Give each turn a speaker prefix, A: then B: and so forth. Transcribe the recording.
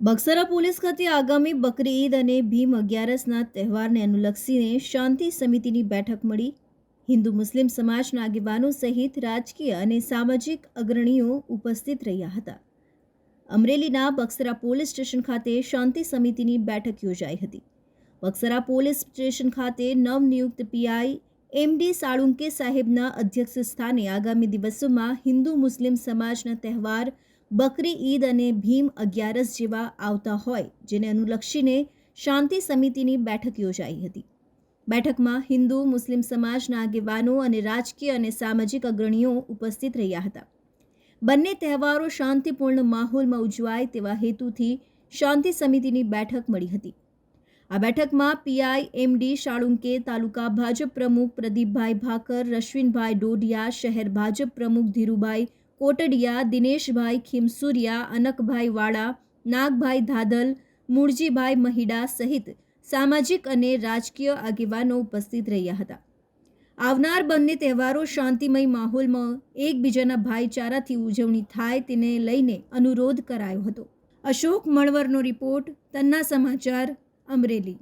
A: Baksara police ખાતે આગામી બકરી ઈદ અને ભીમ અગિયારસના તહેવારને અનુલક્ષીને શાંતિ સમિતિની બેઠક મળી. હિન્દુ મુસ્લિમ સમાજના આગેવાનો સહિત રાજકીય અને સામાજિક અગ્રણીઓ ઉપસ્થિત રહ્યા હતા. અમરેલીના બક્સરા પોલીસ સ્ટેશન ખાતે શાંતિ સમિતિની બેઠક યોજાઈ હતી. બક્સરા પોલીસ સ્ટેશન ખાતે નવનિયુક્ત પીઆઈ એમડી સાળુંકે સાહેબના અધ્યક્ષ સ્થાને આગામી દિવસોમાં હિન્દુ મુસ્લિમ સમાજના તહેવાર બકરી ઈદ અને ભીમ અગિયારસ જેવા આવતા હોય, જેને અનુલક્ષીને શાંતિ સમિતિની બેઠક યોજાઈ હતી. બેઠકમાં હિન્દુ, મુસ્લિમ સમાજના આગેવાનો અને રાજકીય અને સામાજિક અગ્રણીઓ ઉપસ્થિત રહ્યા હતા. બંને તહેવારો શાંતિપૂર્ણ માહોલમાં ઉજવાય તેવા હેતુથી શાંતિ સમિતિની બેઠક મળી હતી. આ બેઠકમાં પીઆઈ એમડી શાળુંકે તાલુકા ભાજપ પ્રમુખ પ્રદીપભાઈ ભાકર, રશ્વિનભાઈ ડોડિયા શહેર ભાજપ પ્રમુખ ધીરુભાઈ કોટડિયા, દિનેશભાઈ ખીમસુરિયા, અનકભાઈ વાળા, નાગભાઈ ધાદલ, મૂળજીભાઈ મહિડા સહિત સામાજિક અને રાજકીય આગેવાનો ઉપસ્થિત રહ્યા હતા. આવનાર બંને તહેવારો શાંતિમય માહોલમાં એકબીજાના ભાઈચારાથી ઉજવણી થાય તેને લઈને અનુરોધ કરાયો હતો. અશોક મણવરનો રિપોર્ટ, તન્ના સમાચાર, અમરેલી.